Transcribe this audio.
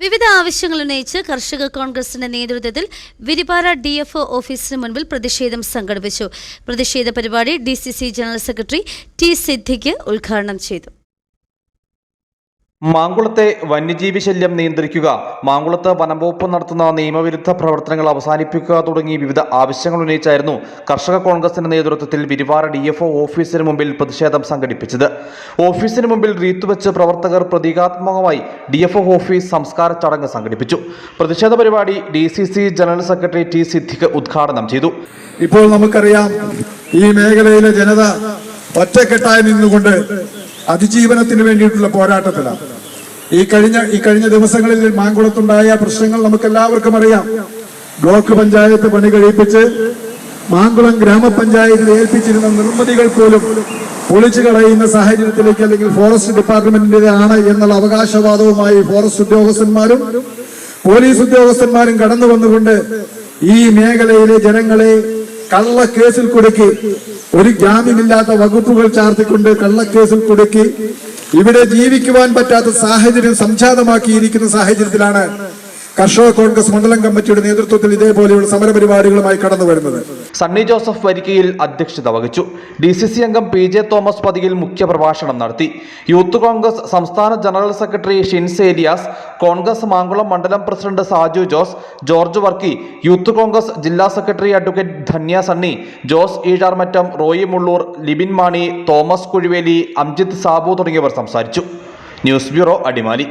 വിവിധ ആവശ്യങ്ങൾ ഉന്നയിച്ച് കർഷക കോൺഗ്രസിന്റെ നേതൃത്വത്തിൽ വിരിപാര ഡി എഫ് ഓഫീസിന് മുൻപിൽ പ്രതിഷേധം സംഘടിപ്പിച്ചു. പ്രതിഷേധ പരിപാടി D general secretary T Siddique ഉദ്ഘാടനം ചെയ്തു. മാങ്കുളത്തെ വന്യജീവി ശല്യം നിയന്ത്രിക്കുക മാങ്കുളത്ത് വനംവകുപ്പ് നടത്തുന്ന നിയമവിരുദ്ധ പ്രവർത്തനങ്ങൾ അവസാനിപ്പിക്കുക തുടങ്ങി വിവിധ ആവശ്യങ്ങൾ ഉന്നയിച്ചായിരുന്നു കർഷക കോൺഗ്രസിന്റെ നേതൃത്വത്തിൽ വിരിവാറ ഡി എഫ് ഓഫീസിന് മുമ്പിൽ പ്രതിഷേധം സംഘടിപ്പിച്ചത്. ഓഫീസിന് മുമ്പിൽ റീത്തുവെച്ച് പ്രവർത്തകർ പ്രതീകാത്മകമായി ഡി എഫ് ഓഫീസ് സംസ്കാര ചടങ്ങ് സംഘടിപ്പിച്ചു. പ്രതിഷേധ പരിപാടി D C C general secretary T Siddique ഉദ്ഘാടനം ചെയ്തു. ഇപ്പോൾ നമുക്കറിയാം ഈ മേഖലയിലെ ജനത ഒറ്റക്കെട്ടായി നിന്നുകൊണ്ട് അതിജീവനത്തിന് വേണ്ടിയിട്ടുള്ള പോരാട്ടത്തിലാണ്. ഈ കഴിഞ്ഞ ഈ കഴിഞ്ഞ ദിവസങ്ങളിൽ മാങ്കുളത്തുണ്ടായ പ്രശ്നങ്ങൾ നമുക്ക് എല്ലാവർക്കും അറിയാം. ബ്ലോക്ക് പഞ്ചായത്ത് പണി കഴിപ്പിച്ച് മാങ്കുളം ഗ്രാമപഞ്ചായത്തിൽ ഏൽപ്പിച്ചിരുന്ന നിർമ്മിതികൾ പോലും പൊളിച്ചു കളയുന്ന സാഹചര്യത്തിലേക്ക് അല്ലെങ്കിൽ ഫോറസ്റ്റ് ഡിപ്പാർട്ട്മെന്റിന്റേതാണ് എന്നുള്ള അവകാശവാദവുമായി ഫോറസ്റ്റ് ഉദ്യോഗസ്ഥന്മാരും പോലീസ് ഉദ്യോഗസ്ഥന്മാരും കടന്നു വന്നുകൊണ്ട് ഈ മേഖലയിലെ ജനങ്ങളെ കള്ളക്കേസിൽ കുടുക്കി ഒരു ജാമ്യമില്ലാത്ത വകുപ്പുകൾ ചാർത്തിക്കൊണ്ട് കള്ളക്കേസിൽ കുടുക്കി ഇവിടെ ജീവിക്കുവാൻ പറ്റാത്ത സാഹചര്യം സംജാതമാക്കിയിരിക്കുന്ന സാഹചര്യത്തിലാണ് കർഷക കോൺഗ്രസ് മണ്ഡലം കമ്മിറ്റിയുടെ നേതൃത്വത്തിൽ ഇതേപോലെയുള്ള സമരപരിപാടികളുമായി കടന്നു വരുന്നത്. സണ്ണി ജോസഫ് വരിക്കയിൽ അധ്യക്ഷത വഹിച്ചു. ഡി സി സി അംഗം പി ജെ തോമസ് പതിയിൽ മുഖ്യപ്രഭാഷണം നടത്തി. യൂത്ത് കോൺഗ്രസ് സംസ്ഥാന ജനറൽ സെക്രട്ടറി ഷിൻസ് ഏലിയാസ് കോൺഗ്രസ് മാങ്കുളം മണ്ഡലം president Saju Jose George Varkey youth Congress ജില്ലാ secretary advocate Dhanya Sunny Jose ഈഴാർമറ്റം Roy Mulloor Libin Mani Thomas Kuzhiveli Amjith Sabu തുടങ്ങിയവർ സംസാരിച്ചു. News bureau Adimali.